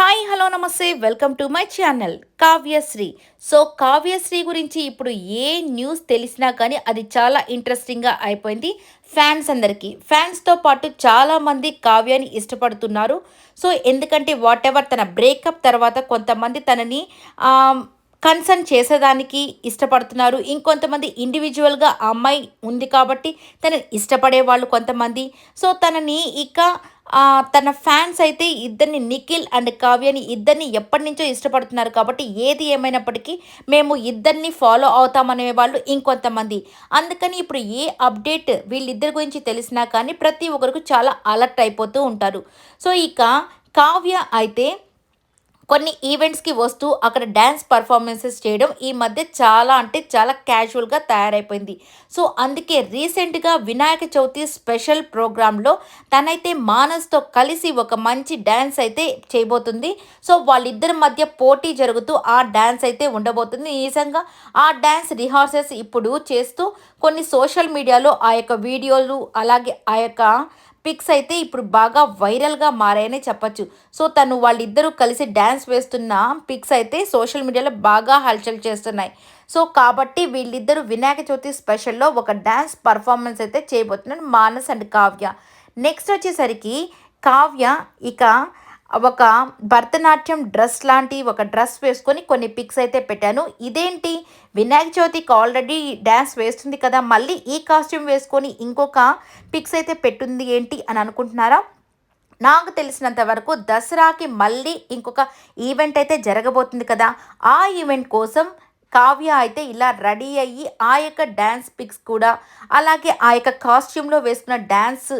Hi hello నమస్తే. Welcome to my channel Kavyasri. So Kavyasri గురించి ఇప్పుడు ఏ న్యూస్ తెలిసినా కానీ అది చాలా ఇంట్రెస్టింగ్గా అయిపోయింది ఫ్యాన్స్ అందరికీ. ఫ్యాన్స్తో పాటు చాలామంది కావ్యాని ఇష్టపడుతున్నారు. సో ఎందుకంటే వాట్ ఎవర్ తన బ్రేకప్ తర్వాత కొంతమంది తనని కన్సర్న్ చేసేదానికి ఇష్టపడుతున్నారు. ఇంకొంతమంది ఇండివిజువల్గా అమ్మాయి ఉంది కాబట్టి తనని ఇష్టపడే వాళ్ళు కొంతమంది. సో తనని ఇక తన ఫ్యాన్స్ అయితే ఇద్దరిని నిఖిల్ అండ్ కావ్యని ఇద్దరిని ఎప్పటి నుంచో ఇష్టపడుతున్నారు కాబట్టి ఏది ఏమైనప్పటికీ మేము ఇద్దరిని ఫాలో అవుతామనే వాళ్ళు ఇంకొంతమంది. అందుకని ఇప్పుడు ఏ అప్డేట్ వీళ్ళిద్దరి గురించి తెలిసినా కానీ ప్రతి ఒక్కరికి చాలా అలర్ట్ అయిపోతూ ఉంటారు. సో ఇక కావ్య అయితే కొన్ని ఈవెంట్స్కి వస్తూ అక్కడ డ్యాన్స్ పర్ఫార్మెన్సెస్ చేయడం ఈ మధ్య చాలా అంటే చాలా క్యాజువల్గా తయారైపోయింది. సో అందుకే రీసెంట్గా వినాయక చవితి స్పెషల్ ప్రోగ్రాంలో తనైతే మానస్తో కలిసి ఒక మంచి డ్యాన్స్ అయితే చేయబోతుంది. సో వాళ్ళిద్దరి మధ్య పోటీ జరుగుతూ ఆ డ్యాన్స్ అయితే ఉండబోతుంది. నిజంగా ఆ డ్యాన్స్ రిహార్సల్స్ ఇప్పుడు చేస్తూ కొన్ని సోషల్ మీడియాలో ఆ యొక్క వీడియోలు అలాగే ఆ యొక్క పిక్స్ అయితే ఇప్పుడు బాగా వైరల్గా మారాయనే చెప్పచ్చు. సో తను వాళ్ళిద్దరూ కలిసి డ్యాన్స్ వేస్తున్న పిక్స్ అయితే సోషల్ మీడియాలో బాగా హల్చల్ చేస్తున్నాయి. సో కాబట్టి వీళ్ళిద్దరూ వినాయక చవితి స్పెషల్లో ఒక డ్యాన్స్ పర్ఫార్మెన్స్ అయితే చేయబోతున్నారు మానస్ అండ్ కావ్య. నెక్స్ట్ వచ్చేసరికి కావ్య ఇక ఒక భరతనాట్యం డ్రెస్ లాంటి ఒక డ్రెస్ వేసుకొని కొన్ని పిక్స్ అయితే పెట్టాను. ఇదేంటి? వినాయక చవితికి ఆల్రెడీ డ్యాన్స్ వేస్తుంది కదా మళ్ళీ ఈ కాస్ట్యూమ్ వేసుకొని ఇంకొక పిక్స్ అయితే పెట్టుంది ఏంటి అని అనుకుంటున్నారా? నాకు తెలిసినంత వరకు దసరాకి మళ్ళీ ఇంకొక ఈవెంట్ అయితే జరగబోతుంది కదా. ఆ ఈవెంట్ కోసం కావ్య అయితే ఇలా రెడీ అయ్యి ఆ యొక్క డ్యాన్స్ పిక్స్ కూడా అలాగే ఆ యొక్క కాస్ట్యూమ్లో వేసుకున్న డ్యాన్స్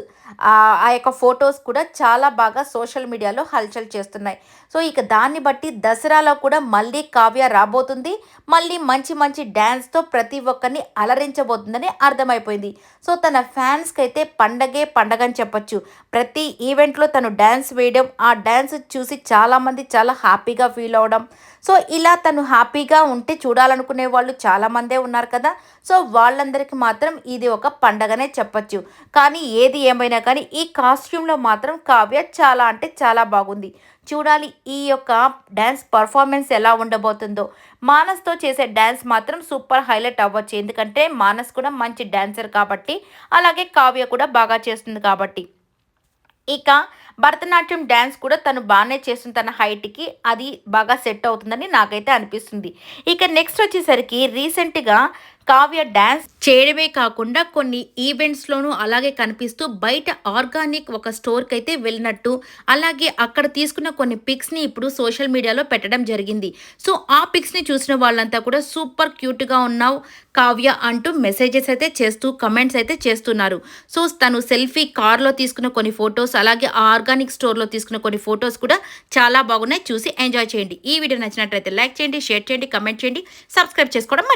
ఆ యొక్క ఫొటోస్ కూడా చాలా బాగా సోషల్ మీడియాలో హల్చల్ చేస్తున్నాయి. సో ఇక దాన్ని బట్టి దసరాలో కూడా మళ్ళీ కావ్య రాబోతుంది. మళ్ళీ మంచి మంచి డ్యాన్స్తో ప్రతి ఒక్కరిని అలరించబోతుందని అర్థమైపోయింది. సో తన ఫ్యాన్స్కి అయితే పండగే పండగ అని చెప్పొచ్చు. ప్రతి ఈవెంట్లో తను డ్యాన్స్ వేయడం ఆ డ్యాన్స్ చూసి చాలామంది చాలా హ్యాపీగా ఫీల్ అవడం. సో ఇలా తను హ్యాపీగా ఉంటే చూడాలనుకునే వాళ్ళు చాలామందే ఉన్నారు కదా. సో వాళ్ళందరికీ మాత్రం ఇది ఒక పండగనే చెప్పచ్చు. కానీ ఏది ఏమైనా కానీ ఈ కాస్ట్యూమ్లో మాత్రం కావ్య చాలా అంటే చాలా బాగుంది. చూడాలి ఈ యొక్క డ్యాన్స్ పర్ఫార్మెన్స్ ఎలా ఉండబోతుందో. మానస్తో చేసే డ్యాన్స్ మాత్రం సూపర్ హైలైట్ అవ్వచ్చు. ఎందుకంటే మానస్ కూడా మంచి డ్యాన్సర్ కాబట్టి అలాగే కావ్య కూడా బాగా చేస్తుంది కాబట్టి. ఇక భరతనాట్యం డ్యాన్స్ కూడా తను బాగానే చేస్తుంది. తన హైట్కి అది బాగా సెట్ అవుతుందని నాకైతే అనిపిస్తుంది. ఇక నెక్స్ట్ వచ్చేసరికి రీసెంట్గా కావ్య డ్యాన్స్ చేయడమే కాకుండా కొన్ని ఈవెంట్స్లోనూ అలాగే కనిపిస్తూ బయట ఆర్గానిక్ ఒక స్టోర్కి అయితే వెళ్ళినట్టు అలాగే అక్కడ తీసుకున్న కొన్ని పిక్స్ని ఇప్పుడు సోషల్ మీడియాలో పెట్టడం జరిగింది. సో ఆ పిక్స్ని చూసిన వాళ్ళంతా కూడా సూపర్ క్యూట్గా ఉన్నావు కావ్య అంటూ మెసేజెస్ అయితే చేస్తూ కమెంట్స్ అయితే చేస్తున్నారు. సో తను సెల్ఫీ కార్లో తీసుకున్న కొన్ని ఫొటోస్ అలాగే ఆ ఆర్గానిక్ స్టోర్లో తీసుకున్న కొన్ని ఫొటోస్ కూడా చాలా బాగున్నాయి. చూసి ఎంజాయ్ చేయండి. ఈ వీడియో నచ్చినట్లయితే లైక్ చేయండి షేర్ చేయండి కమెంట్ చేయండి. సబ్స్క్రైబ్ చేసుకోవడం